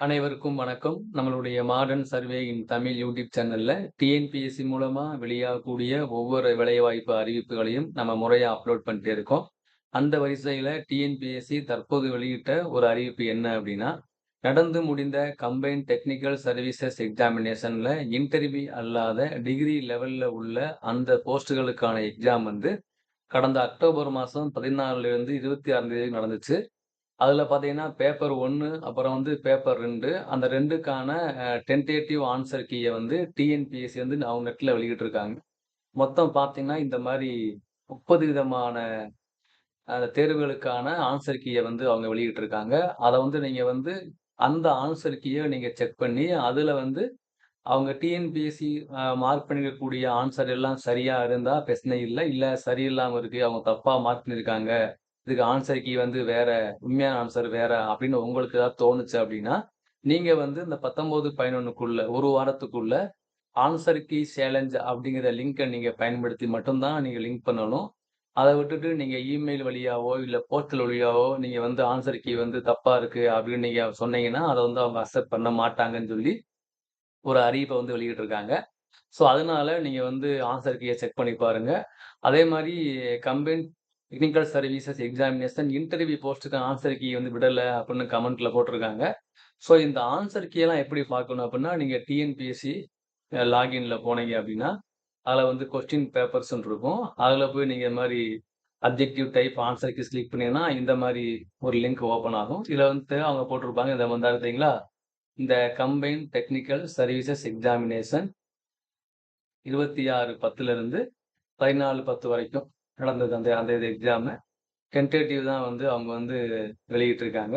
அனைவருக்கும் வணக்கம். நம்மளுடைய modern survey in Tamil YouTube சேனல்ல டிஎன்பிஎஸ்சி மூலமா வெளியாகக்கூடிய ஒவ்வொரு வேலைவாய்ப்பு அறிவிப்புகளையும் நம்ம முறையா அப்லோட் பண்ணிட்டே இருக்கோம். அந்த வரிசையில டிஎன்பிஎஸ்சி தற்போது வெளியிட்ட ஒரு அறிவிப்பு என்ன அப்படின்னா, நடந்து முடிந்த கம்பைன் டெக்னிக்கல் சர்வீசஸ் எக்ஸாமினேஷன்ல இன்டர்வியூ அல்லாத டிகிரி லெவல்ல உள்ள அந்த போஸ்ட்டுகளுக்கான எக்ஸாம் வந்து கடந்த அக்டோபர் மாசம் 14லிருந்து 26 தேதி நடந்துச்சு. அதில் பார்த்தீங்கன்னா, பேப்பர் ஒன்று அப்புறம் வந்து பேப்பர் ரெண்டு அந்த ரெண்டுக்கான டென்டேட்டிவ் ஆன்சர் கீயை வந்து டிஎன்பிஎஸ்சி வந்து அவங்க நெட்டில் வெளியிட்டிருக்காங்க. மொத்தம் பார்த்தீங்கன்னா, இந்த மாதிரி முப்பது விதமான அந்த தேர்வுகளுக்கான ஆன்சர் கீயை வந்து அவங்க வெளியிட்டிருக்காங்க. அதை வந்து நீங்கள் வந்து அந்த ஆன்சர் கீயை நீங்கள் செக் பண்ணி, அதில் வந்து அவங்க டிஎன்பிஎஸ்சி மார்க் பண்ணிக்கக்கூடிய ஆன்சர் எல்லாம் சரியாக இருந்தால் பிரச்சனை இல்லை இல்லை சரியில்லாமல் இருக்குது அவங்க தப்பாக மார்க் பண்ணியிருக்காங்க. இதுக்கு ஆன்சர் கீ வந்து வேற, உண்மையான ஆன்சர் வேற அப்படின்னு உங்களுக்கு ஏதாவது தோணுச்சு அப்படின்னா, நீங்க வந்து இந்த 19, 11க்குள்ள 1 வாரத்துக்குள்ள ஆன்சர் கீ சேலஞ்ச் அப்படிங்கிற லிங்கை நீங்க பயன்படுத்தி மட்டும் தான் நீங்க லிங்க் பண்ணணும். அதை விட்டுட்டு நீங்க இமெயில் வழியாவோ, இல்ல போஸ்டல் வழியாவோ நீங்க வந்து ஆன்சர் கீ வந்து தப்பா இருக்கு அப்படின்னு நீங்க சொன்னீங்கன்னா, அதை வந்து அவங்க அக்செப்ட் பண்ண மாட்டாங்கன்னு சொல்லி ஒரு அறிவிப்பை வந்து வெளியிட்டிருக்காங்க. ஸோ, அதனால நீங்க வந்து ஆன்சர் கீயை செக் பண்ணி பாருங்க. அதே மாதிரி company technical services examination interview போஸ்ட்டுக்கு ஆன்ஸர் கீ வந்து விடலை அப்படின்னு கமெண்ட்ல போட்டிருக்காங்க. ஸோ, இந்த ஆன்சர் கீ எல்லாம் எப்படி பார்க்கணும் அப்படின்னா, நீங்க டிஎன்பிஎஸ்சி லாகின்ல போனீங்க அப்படின்னா, அதில் வந்து கொஸ்டின் பேப்பர்ஸ்ன்னு இருக்கும். அதில் போய் நீங்க இந்த மாதிரி objective type answer keys click பண்ணீங்கன்னா, இந்த மாதிரி ஒரு லிங்க் ஓப்பன் ஆகும். இதில் வந்து அவங்க போட்டிருப்பாங்க. இதை வந்தா இருந்தீங்களா இந்த கம்பைன் டெக்னிக்கல் சர்வீசஸ் எக்ஸாமினேஷன் 26/10லிருந்து 14/10 வரைக்கும் நடந்தது அந்த அந்த இது எக்ஸாமு. டென்டேட்டிவ் தான் வந்து அவங்க வந்து வெளியிட்டிருக்காங்க.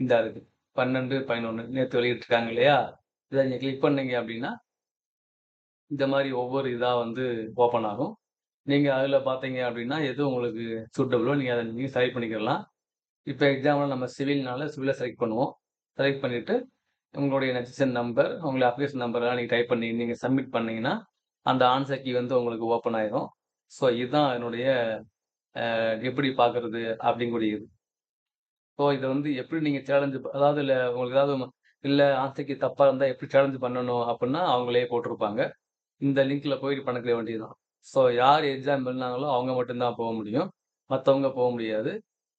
இந்தா இருக்கு. 12, 11 நேத்து வெளியிட்டிருக்காங்க இல்லையா? இதை நீங்கள் கிளிக் பண்ணீங்க அப்படின்னா இந்த மாதிரி ஒவ்வொரு இதாக வந்து ஓப்பன் ஆகும். நீங்கள் அதில் பார்த்தீங்க அப்படின்னா, எது உங்களுக்கு சூட்டபிளோ நீங்கள் அதை நீங்கள் செலக்ட் பண்ணிக்கிடலாம். இப்போ எக்ஸாம்பிள் நம்ம சிவில்னால சிவிலை செலக்ட் பண்ணுவோம். செலக்ட் பண்ணிவிட்டு உங்களுடைய நெக்ஸ்ட் நம்பர், உங்களுடைய அப்ளிகேஷன் நம்பர்லாம் நீங்கள் டைப் பண்ணி நீங்கள் சப்மிட் பண்ணிங்கன்னா அந்த ஆன்சர் கீ வந்து உங்களுக்கு ஓப்பன் ஆயிரும். ஸோ, இதுதான் என்னுடைய எப்படி பார்க்கறது அப்படிங்கக்கூடிய இது. ஸோ, இதை வந்து எப்படி நீங்கள் சேலஞ்சு அதாவது இல்லை உங்களுக்கு ஏதாவது இல்லை ஆசைக்கு தப்பாக இருந்தால் எப்படி சேலஞ்சு பண்ணணும் அப்படின்னா, அவங்களே போட்டிருப்பாங்க. இந்த லிங்க்ல போயிட்டு பண்ணிக்க வேண்டியது தான். ஸோ, யார் எக்ஸாம் பண்ணாங்களோ அவங்க மட்டும்தான் போக முடியும். மற்றவங்க போக முடியாது.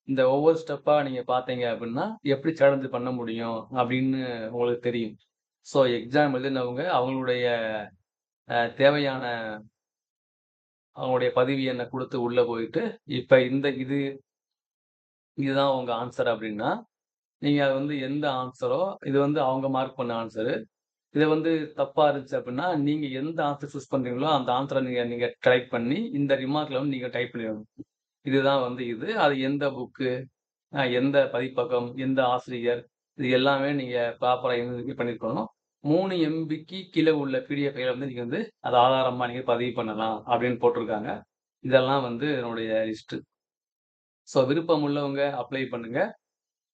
இந்த ஒவ்வொரு ஸ்டெப்பாக நீங்கள் பார்த்தீங்க அப்படின்னா, எப்படி சேலஞ்சு பண்ண முடியும் அப்படின்னு உங்களுக்கு தெரியும். ஸோ, எக்ஸாம் எழுதினவங்க அவங்களுடைய தேவையான அவங்களுடைய பதிவு எண்ண கொடுத்து உள்ளே போயிட்டு, இப்போ இந்த இது இதுதான் உங்க ஆன்சர் அப்படின்னா, நீங்கள் அது வந்து எந்த ஆன்சரோ இது வந்து அவங்க மார்க் பண்ண ஆன்சரு இதை வந்து தப்பாக இருந்துச்சு அப்படின்னா, நீங்க எந்த ஆன்சர் சூஸ் பண்ணுறீங்களோ அந்த ஆன்சரை நீங்கள் நீங்கள் டைப் பண்ணி இந்த ரிமார்க்கில் வந்து நீங்கள் டைப் பண்ணிடணும். இதுதான் வந்து இது. அது எந்த புக்கு, எந்த பதிப்பகம், எந்த ஆசிரியர், இது எல்லாமே நீங்கள் ப்ராப்பராக இது பண்ணியிருக்கணும். மூணு எம்பிக்கு கீழே உள்ள பிடிஎஃப் ஃபைல வந்து நீங்கள் வந்து அதை ஆதாரமாக நீங்கள் பதிவு பண்ணலாம் அப்படின்னு போட்டிருக்காங்க. இதெல்லாம் வந்து என்னுடைய லிஸ்ட்டு ஸோ, விருப்பம் உள்ளவங்க அப்ளை பண்ணுங்கள்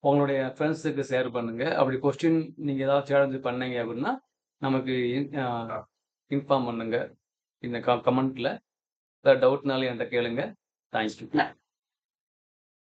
உங்களுடைய ஃப்ரெண்ட்ஸுக்கு ஷேர் பண்ணுங்கள் அப்படி கொஸ்டின் நீங்கள் ஏதாவது சேலஞ்சு பண்ணீங்க அப்படின்னா, நமக்கு இன்ஃபார்ம் பண்ணுங்கள் இந்த க கமெண்ட்டில் ஏதாவது டவுட்னாலும் என்கிட்ட கேளுங்க. தேங்க்ஸ்